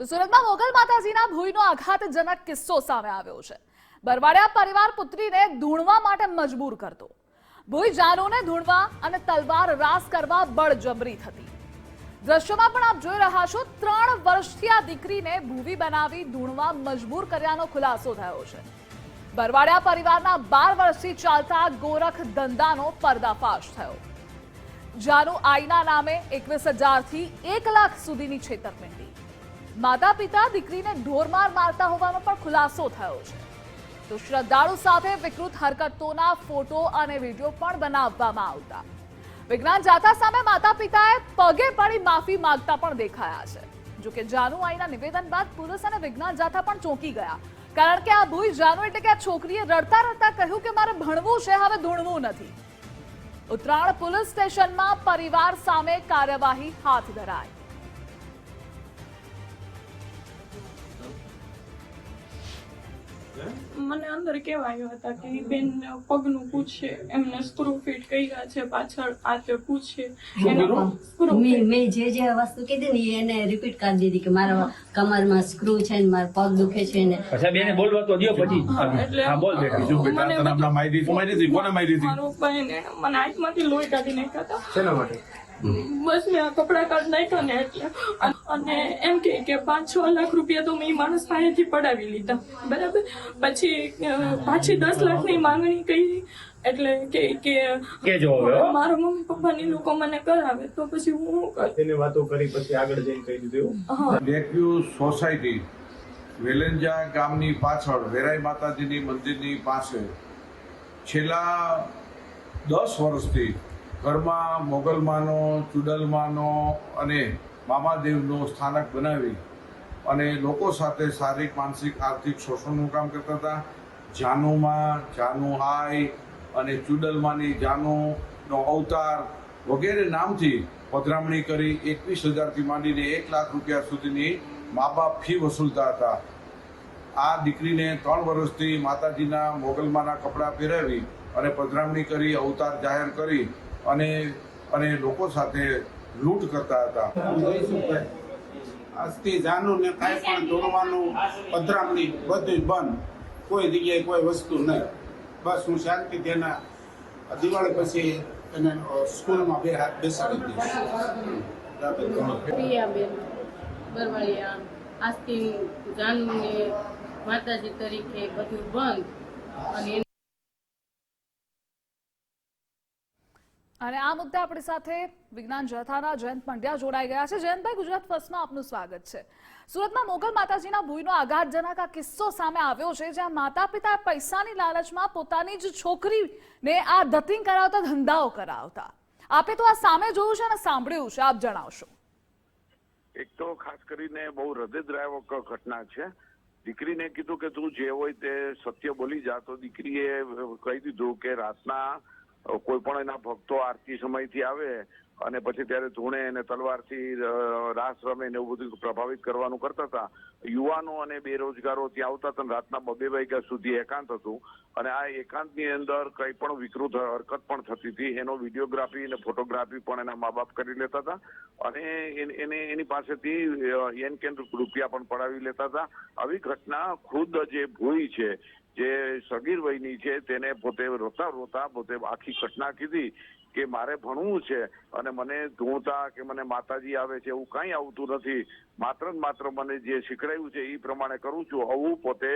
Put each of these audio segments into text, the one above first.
તો સુરતમાં મોગલ માતાજીના ભૂઈનો આઘાતજનક કિસ્સો સામે આવ્યો છે. બરવાડિયા પરિવાર પુત્રીને ધૂણવા માટે મજબૂર કરતો. ભૂઈ જાનુને ધૂણવા અને તલવાર રાસ કરવા બળજબરી થતી. દ્રશ્યોમાં પણ આપ જોઈ રહ્યા છો, ત્રણ વર્ષથી આ દીકરીને ભૂવી બનાવી ધૂણવા મજબૂર કર્યાનો ખુલાસો થયો છે. બરવાડિયા પરિવારના બાર વર્ષથી ચાલતા ગોરખ ધંધાનો પર્દાફાશ થયો. જાનુ આઈના નામે એકવીસ હજારથી એક લાખ સુધીની છેતરપિંડી. માતા પિતા દીકરીને ઢોરમાર મારતા હોવાનો પણ ખુલાસો થયો છે. તો શ્રદ્ધાળુ સાથે વિકૃત હરકતોના ફોટો અને વીડિયો પણ બનાવવામાં આવતા. વિજ્ઞાન જાથા સામે માતા પિતાએ પગે પડી માફી માંગતા પણ દેખાયા છે. જો કે જાનુ આઈના નિવેદન બાદ પુરુષ અને વિજ્ઞાન જાથા પણ ચોંકી ગયા. કારણ કે આ ભૂઈ જાનુ એટલે કે આ છોકરીએ રડતા રડતા કહ્યું કે મારે ભણવું છે, હવે ધૂણવું નથી. ઉત્તરાયણ પોલીસ સ્ટેશનમાં પરિવાર સામે કાર્યવાહી હાથ ધરાઈ. મને અંદર કહેવાયું હતા કે બેન પગનું પૂછે એમને સ્ક્રૂ ફિટ કર્યા છે પાછળ આતે પૂછે મેં મેં જે જે વસ્તુ કીધી ને એને રિપીટ કરી દીધી કે મારા કમરમાં સ્ક્રૂ છે ને મારા પગ દુખે છે ને અચ્છા બેને બોલવા તો દ્યો પછી. હા બોલ બેટા. બીજું બેટા તને આપણા મારી દીધી મારી દીધી કોને મારી દીધી? મારો ભાઈ ને મને આંખમાંથી લોહી કાઢી નાખ્યા હતા. શેના માટે? બસ મેં આ કપડા કાઢ નાખ્યો ને એટલે. અને એમ કે કે પાંચ છ લાખ રૂપિયા તો મેં માણસ પાસેથી પડાવી લીધા. બરાબર? પછી પાછી દસ લાખની માંગણી કરી. એટલે કે કે મારા મમ્મી પપ્પાની લોકો મને કરાવે તો પછી હું શું કરું? તેની વાતો કરી પછી આગળ જઈને કહી દીધું. હા. સોસાયટી વેલેન્જા ગામની પાછળ વેરાઈ માતાજીની મંદિરની પાસે છેલ્લા દસ વર્ષથી ઘરમાં મોગલમાનો ચુડલમાનો અને મામાદેવનો સ્થાનક બનાવી અને લોકો સાથે શારીરિક, માનસિક, આર્થિક શોષણનું કામ કરતા હતા. જાનુમાં જાનુ હાય અને ચુડલમાની જાનુનો અવતાર વગેરે નામથી પધરામણી કરી એકવીસ હજારથી માંડીને એક લાખ રૂપિયા સુધીની મા બાપ ફી વસૂલતા હતા. આ દીકરીને ત્રણ વર્ષથી માતાજીના મોગલમાના કપડાં પહેરાવી અને પધરામણી કરી, અવતાર જાહેર કરી અને અને લોકો સાથે લૂંટ કરતા હતા. આજથી જાનું ને કાંઈ પણ દોડવાનું પધરામણી બધું બંધ. કોઈ જગ્યાએ કોઈ વસ્તુ નહીં. બસ હું શાંતિથી એના દિવાળી પછી એને સ્કૂલમાં બે હાથ બેસાડી દઈશ. બરવાળિયા, આજથી જાનુને માતાજી તરીકે બધું બંધ. અને અને આ મુદ્દે આપણી સાથે વિજ્ઞાન જથાના જયંત પંડ્યા જોડાઈ ગયા છે. જયંતભાઈ, ગુજરાત ફર્સ્ટમાં આપનું સ્વાગત છે. સુરતમાં મોગલ માતાજીના ભૂઈનો આઘાતજનક આ કિસ્સો સામે આવ્યો છે, જ્યાં માતા પિતા પૈસાની લાલચમાં પોતાની જ છોકરીને આ ધતિંગ કરાવતા, ધંધાઓ કરાવતા. આપે તો આ સામે જોયું છે અને સાંભળ્યું છે. આપ જણાવશો. એક તો ખાસ કરીને બહુ હૃદયદ્રાવક ઘટના છે. દીકરીને કીધું કે તું જે હોય તે સત્ય બોલી જા. તો દીકરીએ કહી દીધું કે રાતના કોઈ પણ એના ભક્તો આરતી સમયથી આવે અને પછી ત્યારે ધૂણે અને તલવારથી રાસ રમે ને એવું બધું પ્રભાવિત કરવાનું કરતા હતા. યુવાનો અને બેરોજગારો ત્યાં આવતા હતા રાતના બબે વાગ્યા સુધી એકાંત હતું. અને આ એકાંતની અંદર કંઈ પણ વિકૃત હરકત પણ થતી હતી. એનો વિડીયોગ્રાફી અને ફોટોગ્રાફી પણ એના મા બાપ કરી લેતા હતા. અને એને, એની પાસેથી એન કેન રૂપિયા પણ પડાવી લેતા હતા. આવી ઘટના ખુદ જે ભૂઈ છે, જે સગીર વયની છે, તેને પોતે રોતા રોતા પોતે આખી ઘટના કીધી. કે મારે ભણવું છે અને મને ધોતા કે મને માતાજી આવે છે એવું કંઈ આવતું નથી. માત્ર ને માત્ર મને જે શીખડાયું છે એ પ્રમાણે કરું છું. આવું પોતે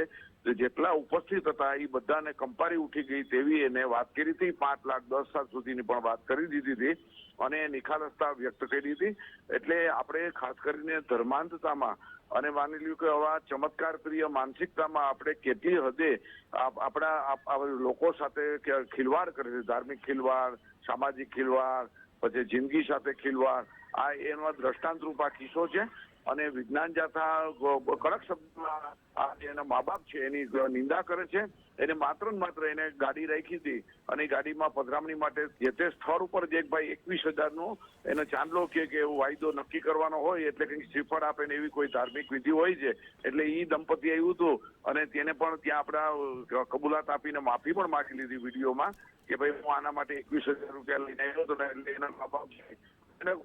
જેટલા ઉપસ્થિત હતા એ બધાને કંપારી ઉઠી ગઈ તેવી એને વાત કરી હતી. પાંચ લાખ, દસ લાખ સુધીની પણ વાત કરી દીધી હતી અને નિખાલસતા વ્યક્ત કરી હતી. એટલે આપણે ખાસ કરીને ધર્માંતતામાં અને માની લ્યું કે આવા ચમત્કાર પ્રિય માનસિકતામાં આપણે કેટલી હદે આપ- આપણા લોકો સાથે ખિલવાડ કરે છે. ધાર્મિક ખિલવાડ, સામાજિક ખિલવાડ, પછી જિંદગી સાથે ખિલવાડ. આ એનો દ્રષ્ટાંતરૂપ આ કિસ્સો છે. અને વિજ્ઞાન જાથા કડક શબ્દમાં એના મા બાપ છે, એની નિંદા કરે છે. એને માત્ર ને માત્ર એને ગાડી રાખી હતી અને ગાડીમાં પધરામણી માટે જે તે સ્થળ ઉપર જે ભાઈ એકવીસ હજારનો એનો ચાંદલો કે એવો વાયદો નક્કી કરવાનો હોય, એટલે કંઈક શ્રીફળ આપે ને એવી કોઈ ધાર્મિક વિધિ હોય છે, એટલે એ દંપતી આવ્યું હતું અને તેને પણ ત્યાં આપણા કબૂલાત આપીને માફી પણ માંગી લીધી વિડીયોમાં કે ભાઈ હું આના માટે એકવીસ હજાર રૂપિયા લઈને આવ્યો હતો એટલે એના મા બાપ છે.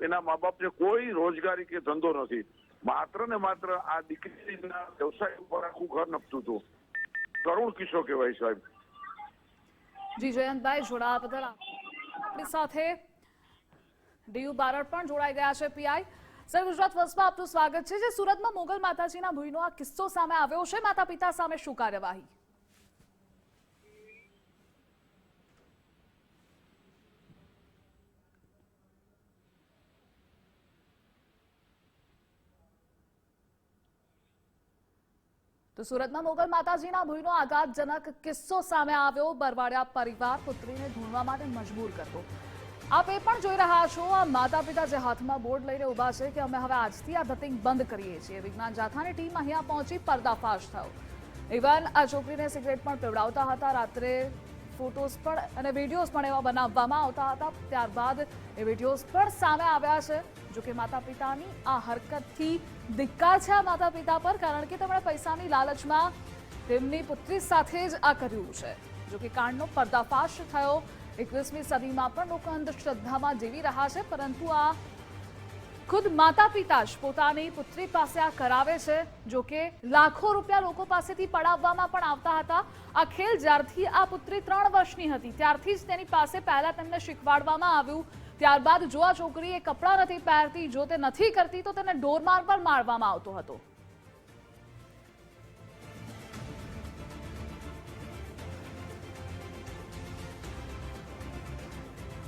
એના મા બાપને કોઈ રોજગારી કે ધંધો નથી. માત્ર ને માત્ર આ દીકરીના વ્યવસાય ઉપર આખું ઘર નપતું હતું. કરુણ કિસ્સો કહેવાય સાહેબ. જી, જયંતભાઈ, જોડાવા બદલ આપણી સાથે ડીયુ બારડ પણ જોડાઈ ગયા છે પીઆઈ. સર ગુજરાત વર્ષમાં આપનું સ્વાગત છે. જે સુરતમાં મોગલ માતાજીના ભૂઈનો આ કિસ્સો સામે આવ્યો છે. માતા પિતા સામે શું કાર્યવાહી? તો સુરતમાં મોગલ માતાજીના ભૂઈનો આઘાતજનક કિસ્સો સામે આવ્યો. બરવાડિયા પરિવાર પુત્રીને ઢૂંઢવા માટે મજબૂર કરતો. આપ એ પણ જોઈ રહ્યા છો, આ માતા પિતા જે હાથમાં બોર્ડ લઈને ઊભા છે કે અમે હવે આજથી આ ધતિંગ બંધ કરીએ છીએ. વિજ્ઞાન જાથાની ટીમ અહીંયા પહોંચી, પર્દાફાશ થયો. ઇવન આ છોકરીને સિગરેટ પણ પીવડાવતા હતા. રાત્રે ફોટોઝ પણ અને વિડીયોઝ પણ એવા બનાવવામાં આવતા હતા. ત્યારબાદ એ વિડીયોઝ પણ સામે આવ્યા છે. જો કે માતા પિતાની આ હરકતથી ધિક્કાર છે આ માતા પિતા પર, કારણ કે તેમણે પૈસાની લાલચમાં તેમની પુત્રી સાથે જ આ કર્યું છે. જો કે કાંડનો પર્દાફાશ થયો. એકવીસમી સદીમાં પણ લોકો અંધશ્રદ્ધામાં જીવી રહ્યા છે, પરંતુ આ ખુદ માતા પિતા જ પોતાની પુત્રી પાસે આ કરાવે છે, જો કે લાખો રૂપિયા લોકો પાસેથી પડાવવામાં પણ આવતા હતા. આ ખેલ જ્યારથી આ પુત્રી ત્રણ વર્ષની હતી, ત્યારથી જ તેની પાસે પહેલા તેમને શીખવાડવામાં આવ્યું. ત્યારબાદ જો આ છોકરી એ કપડાં નથી પહેરતી, જો તે નથી કરતી, તો તેને ઢોરમાર પર મારવામાં આવતો હતો.